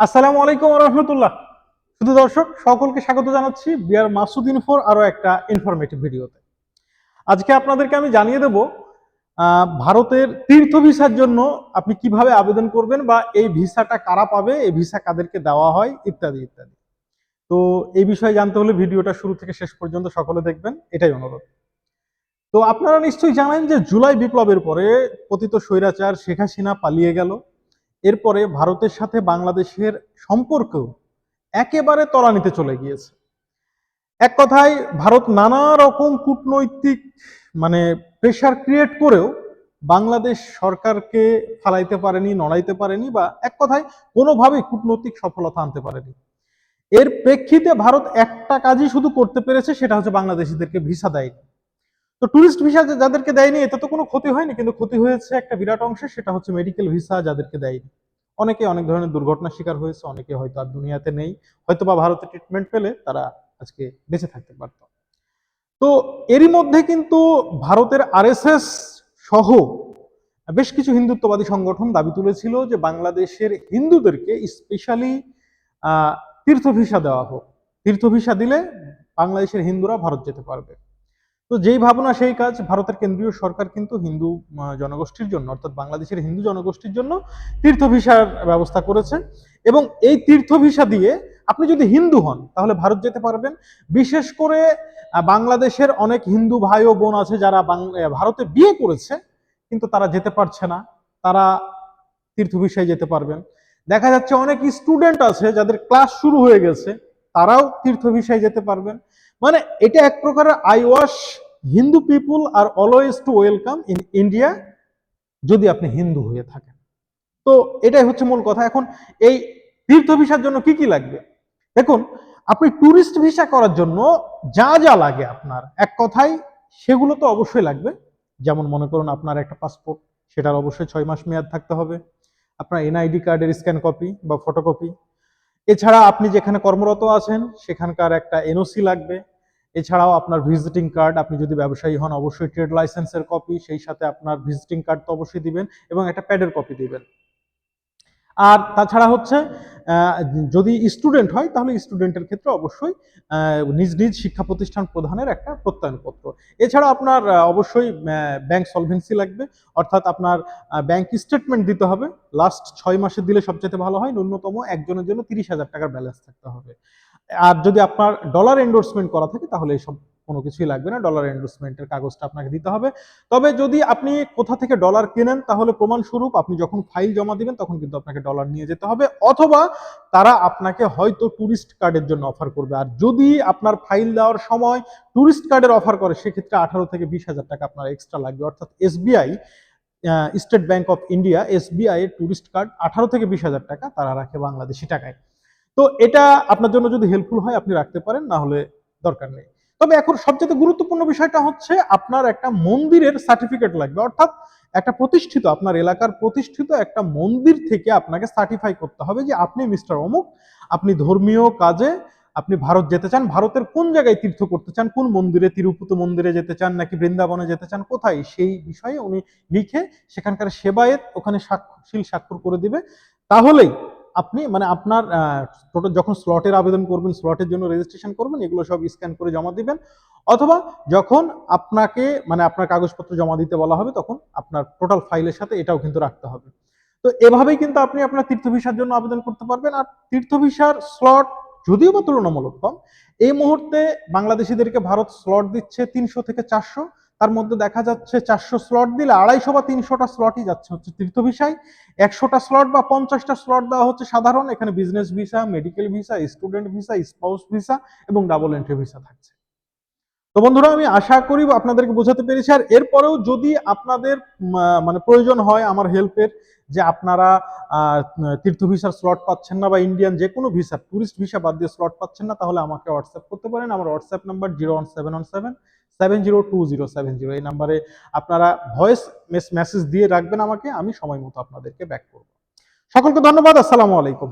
আসসালামু আলাইকুম রহমতুল্লাহ। শুধু দর্শক, সকলকে স্বাগত জানাচ্ছি বিয়ার মাসুদ ইনফোর আরও একটা ইনফরমেটিভ ভিডিওতে। আজকে আপনাদেরকে আমি জানিয়ে দেব ভারতের তীর্থ ভিসার জন্য আপনি কীভাবে আবেদন করবেন বা এই ভিসাটা কারা পাবে, এই ভিসা কাদেরকে দেওয়া হয়, ইত্যাদি ইত্যাদি। তো এই বিষয়ে জানতে হলে ভিডিওটা শুরু থেকে শেষ পর্যন্ত সকলে দেখবেন, এটাই অনুরোধ। তো আপনারা নিশ্চয়ই জানেন যে জুলাই বিপ্লবের পরে পতিত স্বৈরাচার শেখ হাসিনা পালিয়ে গেল। এরপরে ভারতের সাথে বাংলাদেশের সম্পর্ক একেবারে তলানিতে চলে গিয়েছে। এক কথায়, ভারত নানা রকম কূটনৈতিক মানে প্রেশার ক্রিয়েট করেও বাংলাদেশ সরকারকে ফালাইতে পারেনি, নড়াইতে পারেনি বা এক কথায় কোনোভাবেই কূটনৈতিক সফলতা আনতে পারেনি। এর প্রেক্ষিতে ভারত একটা কাজই শুধু করতে পেরেছে, সেটা হচ্ছে বাংলাদেশিদেরকে ভিসা দেয়নি। তো টুরিস্ট ভিসা যাদেরকে দেয়নি, এতে তো কোনো ক্ষতি হয়নি, কিন্তু ক্ষতি হয়েছে একটা বিরাট অংশে, সেটা হচ্ছে মেডিকেল ভিসা যাদেরকে দেয়নি। অনেকে অনেক ধরনের দুর্ঘটনার শিকার হয়েছে, অনেকে হয়তো আর দুনিয়াতে নেই। হয়তো বা ভারতে ট্রিটমেন্ট পেলে তারা আজকে বেঁচে থাকতে পারত। তো এরই মধ্যে কিন্তু ভারতের আরএসএস সহ বেশ কিছু হিন্দুত্ববাদী সংগঠন দাবি তুলেছিল যে বাংলাদেশের হিন্দুদেরকে স্পেশালি তীর্থ ভিসা দেওয়া হোক। তীর্থ ভিসা দিলে বাংলাদেশের হিন্দুরা ভারত যেতে পারবে। তো যেই ভাবনা সেই কাজ ভারতের কেন্দ্রীয় সরকার কিন্তু হিন্দু জনগোষ্ঠীর জন্য, অর্থাৎ বাংলাদেশের হিন্দু জনগোষ্ঠীর জন্য তীর্থ ভিসার ব্যবস্থা করেছে এবং এই তীর্থ ভিসা দিয়ে আপনি যদি হিন্দু হন, তাহলে ভারত যেতে পারবেন। বিশেষ করে বাংলাদেশের অনেক হিন্দু ভাই ও বোন আছে যারা ভারতে বিয়ে করেছে, কিন্তু তারা যেতে পারছে না। তারা তীর্থ ভিসায় যেতে পারবেন। দেখা যাচ্ছে অনেক স্টুডেন্ট আছে যাদের ক্লাস শুরু হয়ে গেছে, তারাও তীর্থ ভিসায় যেতে পারবেন। মানে এটা এক প্রকারের eye wash Hindu people R always to welcome in India যদি আপনি হিন্দু হয়ে থাকেন। তো এটাই হচ্ছে মূল কথা। এখন এই তীর্থ ভিসার জন্য কি কি লাগবে? দেখুন, আপনি ট্যুরিস্ট ভিসা করার জন্য যা যা লাগে আপনার, এক কথায় সেগুলো তো অবশ্যই লাগবে। যেমন মনে করুন, আপনার একটা পাসপোর্ট সেটার অবশ্যই ছয় মাস মেয়াদ থাকতে হবে। আপনার এনআইডি কার্ডের স্ক্যান কপি বা ফটোকপি এছাড়া আপনি যেখানে কর্মরত আছেন, সেখানকার একটা এনওসি লাগবে। এছাড়াও আপনার ভিজিটিং কার্ড আপনি যদি ব্যবসায়ী হন, অবশ্যই ট্রেড লাইসেন্সের কপি সেই সাথে আপনার ভিজিটিং কার্ড তো অবশ্যই দিবেন এবং একটা প্যাডের কপি দিবেন। আর তাছাড়া হচ্ছে যদি স্টুডেন্ট হয়, তাহলে স্টুডেন্টের ক্ষেত্রে অবশ্যই নিজ নিজ শিক্ষা প্রতিষ্ঠান প্রধানের একটা প্রত্যয়নপত্র। এছাড়া আপনার অবশ্যই ব্যাংক সলভেন্সি লাগবে, অর্থাৎ আপনার ব্যাংক স্টেটমেন্ট দিতে হবে। লাস্ট ছয় মাসে দিলে সবচেয়ে ভালো হয়, ন্যূনতম একজনের জন্য তিরিশ হাজার টাকার ব্যালেন্স থাকতে হবে। আর যদি আপনার ডলার এন্ডোর্সমেন্ট করা থাকে, তাহলে এসব কোনো কিছুই লাগবে না। ডলার এন্ডোর্সমেন্টের কাগজটা আপনাকে দিতে হবে। তবে যদি আপনি কোথা থেকে ডলার কেনেন, তাহলে প্রমাণস্বরূপ আপনি যখন ফাইল জমা দিবেন, তখন কিন্তু আপনাকে ডলার নিয়ে যেতে হবে। অথবা তারা আপনাকে হয়তো ট্যুরিস্ট কার্ডের জন্য অফার করবে। আর যদি আপনার ফাইল দেওয়ার সময় ট্যুরিস্ট কার্ডের অফার করে, সেক্ষেত্রে আঠারো থেকে বিশ হাজার টাকা আপনার এক্সট্রা লাগবে। অর্থাৎ SBI state bank of India SBI এর ট্যুরিস্ট কার্ড আঠারো থেকে বিশ হাজার টাকা তারা রাখে বাংলাদেশি টাকায়। তো এটা আপনার জন্য যদি হেল্পফুল হয়, আপনি রাখতে পারেন, না হলে দরকার নেই। তবে এখন সবচেয়ে গুরুত্বপূর্ণ বিষয়টা হচ্ছে আপনার একটা মন্দিরের সার্টিফিকেট লাগবে। অর্থাৎ একটা প্রতিষ্ঠিত, আপনার এলাকার প্রতিষ্ঠিত একটা মন্দির থেকে আপনাকে সার্টিফাই করতে হবে যে আপনি মিস্টার অমুক, আপনি ধর্মীয় কাজে আপনি ভারত যেতে চান, ভারতের কোন জায়গায় তীর্থ করতে চান, কোন মন্দিরে, তিরুপতি মন্দিরে যেতে চান, নাকি বৃন্দাবনে যেতে চান, কোথায়? সেই বিষয়ে উনি লিখে সেখানকার সেবায়েত ওখানে সাক্ষরশীল স্বাক্ষর করে দিবে। তাহলেই আপনি মানে আপনার টোটাল যখন স্লটের আবেদন করবেন স্লটের জন্য রেজিস্ট্রেশন করবেন, এগুলো সব স্ক্যান করে জমা দিবেন। অথবা যখন আপনাকে মানে আপনার কাগজপত্র জমা দিতে বলা হবে, তখন আপনার টোটাল ফাইলের সাথে এটাও কিন্তু রাখতে হবে। তো এভাবেই কিন্তু আপনি আপনার তীর্থ ভিসার জন্য আবেদন করতে পারবেন। আর তীর্থ ভিসার স্লট যদিও বা তুলনামূলক কম, এই মুহূর্তে বাংলাদেশিদেরকে ভারত স্লট দিচ্ছে তিনশো থেকে চারশো। তার মধ্যে দেখা যাচ্ছে চারশো স্লট দিলে আড়াইশো বা তিনশোটা স্লটই যাচ্ছে হচ্ছে তীর্থ ভিসায়। একশোটা স্লট বা পঞ্চাশটা স্লট দেওয়া হচ্ছে সাধারণ, এখানে business visa medical visa student visa spouse visa এবং ডাবল এন্ট্রি ভিসা থাকছে। তো বন্ধুরা, আমি আশা করি আপনাদেরকে বোঝাতে পেরেছি। আর এরপরেও যদি আপনাদের মানে প্রয়োজন হয় আমার হেল্পের যে আপনারা তীর্থ ভিসার স্লট পাচ্ছেন না বা ইন্ডিয়ান যে কোনো ভিসা টুরিস্ট ভিসা বাদ দিয়ে স্লট পাচ্ছেন না, তাহলে আমাকে হোয়াটসঅ্যাপ করতে পারেন। আমার WhatsApp number zero one seven one seven seven zero two zero seven zero এই নাম্বারে আপনারা ভয়েস মেসেজ দিয়ে রাখবেন আমাকে, আমি সময় মতো আপনাদেরকে ব্যাক করব। সকলকে ধন্যবাদ, আসসালামু আলাইকুম।